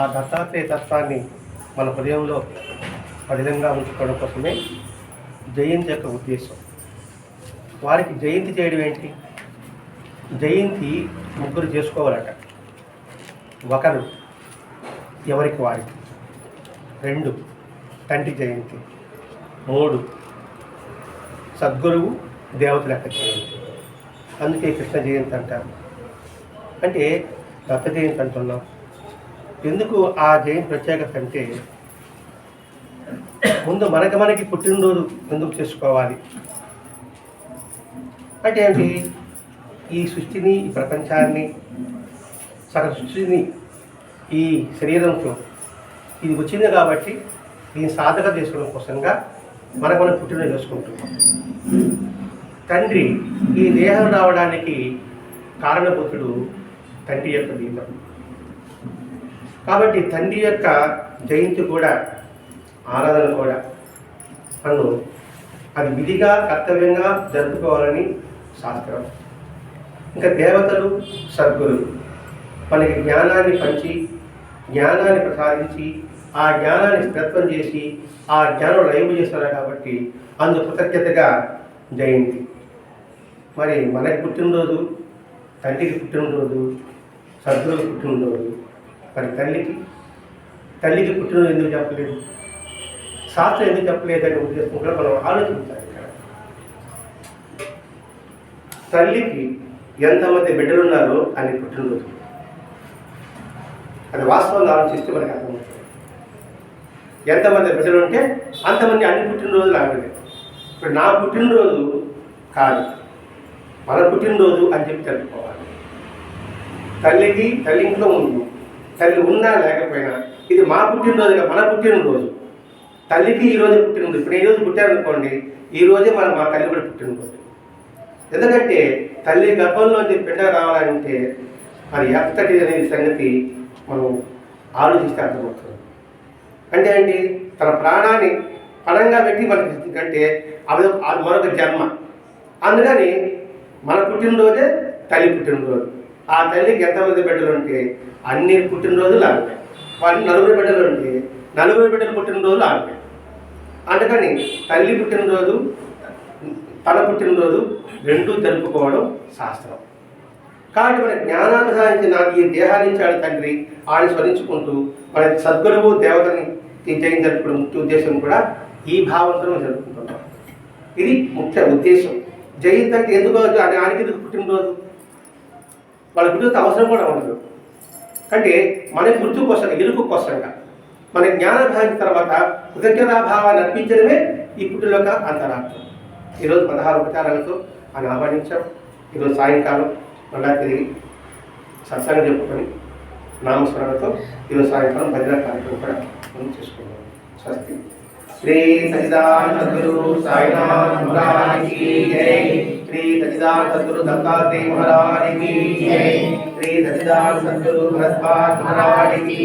ఆ దత్తాత్రేయ తత్వాన్ని మన హృదయంలో పదిలంగా ఉంచుకోవడం కోసమే జయంతి యొక్క ఉద్దేశం. వారికి జయంతి చేయడం ఏంటి? జయంతి ముగ్గురు చేసుకోవాలట. ఒకరు ఎవరికి వారికి? రెండు తండ్రి జయంతి. మూడు సద్గురువు దేవతల యొక్క జయంతి. అందుకే కృష్ణ జయంతి అంటారు. అంటే దత్త జయంతి అంటున్నాం. ఎందుకు ఆ జయంతి ప్రత్యేకత అంటే ముందు మనకి మనకి పుట్టినరోజు ఎందుకు చేసుకోవాలి? అంటే ఏంటి? ఈ సృష్టిని ఈ ప్రపంచాన్ని సగం సృష్టిని ఈ శరీరంతో ఇది వచ్చింది కాబట్టి దీన్ని సాధక చేసుకోవడం కోసంగా మనకు మనం పుట్టినరోజు చేసుకుంటున్నాం. తండ్రి ఈ దేహం రావడానికి కారణభూతుడు తండ్రి యొక్క దీపం. కాబట్టి తండ్రి యొక్క జయంతి కూడా ఆరాధన కూడా మనం అది విధిగా కర్తవ్యంగా జరుపుకోవాలని శాస్త్రం. ఇంకా దేవతలు సద్గురులు మనకి జ్ఞానాన్ని పంచి జ్ఞానాన్ని ప్రసాదించి ఆ జ్ఞానాన్ని స్థిరత్వం చేసి ఆ జ్ఞానం లైవ్ చేస్తారు కాబట్టి అందు కృతజ్ఞతగా జయంతి. మరి మనకి పుట్టినరోజు తండ్రికి పుట్టినరోజు సద్గురుకి పుట్టినరోజు మరి తల్లికి తల్లికి పుట్టిన ఎందుకు చెప్పలేదు? శాస్త్రం ఎందుకు చెప్పలేదనే ఉద్దేశం కూడా మనం ఆలోచించాలి ఇక్కడ. తల్లికి ఎంతమంది బిడ్డలు ఉన్నారో అని పుట్టినరోజు. అది వాస్తవంగా ఆలోచిస్తే మనకి అర్థమవుతుంది. ఎంతమంది బిడ్డలు ఉంటే అంతమంది అన్ని పుట్టినరోజులు ఆవిడే ఇప్పుడు నా పుట్టినరోజు కాదు. మన పుట్టినరోజు అని చెప్పి తెలుసుకోవాలి. తల్లికి తల్లి ఇంట్లో ఉంది తల్లి ఉన్నా లేకపోయినా ఇది మా పుట్టినరోజుగా మన పుట్టినరోజు. తల్లికి ఈరోజు పుట్టినరోజు. ఇప్పుడు ఈ రోజు పుట్టారనుకోండి ఈ రోజే మన మా తల్లి కూడా పుట్టినరోజు. ఎందుకంటే తల్లి గర్భంలోంచి బిడ్డ రావాలంటే అది ఎంతటి అనేది సంగతి మనం ఆలోచిస్తే అర్థమవుతుంది. అంటే ఏంటి? తన ప్రాణాన్ని పణంగా పెట్టి మనకి అంటే అది మరొక జన్మ. అందుకని మన పుట్టినరోజే తల్లి పుట్టినరోజు. ఆ తల్లికి ఎంతమంది బిడ్డలు ఉంటే అన్ని పుట్టినరోజులు ఆమె నలుగురు బిడ్డలు ఉంటే నలుగురు బిడ్డలు పుట్టినరోజులు ఆమె అందుకని తల్లి పుట్టినరోజు తన పుట్టినరోజు రెండూ జరుపుకోవడం శాస్త్రం. కాబట్టి మన జ్ఞానాన్ని సాధించి నాకు ఈ దేహాన్ని ఇచ్చాడు తండ్రి ఆయన స్మరించుకుంటూ మన సద్గురువు దేవతని ఈ జయం ముఖ్య ఉద్దేశం కూడా ఈ భావంతో జరుపుకుంటున్నాం. ఇది ముఖ్య ఉద్దేశం. జయంతి అంటే ఎందుకు అని ఆయనకి ఎందుకు పుట్టినరోజు? వాళ్ళ గురించి అవసరం కూడా ఉండదు. అంటే మన మృत्यు కోసం ఇరుకు కోసంగా మన జ్ఞానం తర్వాత కృతజ్ఞతాభావాన్ని అర్పించడమే ఈ పుట్టిలోక అంతరార్థం ఈరోజు పదహారు ఉపచారాలతో ఆయన ఆహ్వానించాం ఈరోజు సాయంకాలం మళ్ళా తిరిగి సత్సంగం చెప్పుకొని నామస్మరణతో ఈరోజు సాయంకాలం భజన కార్యక్రమం కూడా మనం చేసుకున్నాం స్వస్తి. శ్రీ సచిదాన్ సద్గురు సాయినాథ్ జై. శ్రీ సచిదాన సద్గురు దత్తాత్రేయ మహారాణికి శ్రీ సచిదాన సద్గురు భరద్వాజ్ మహారాణికి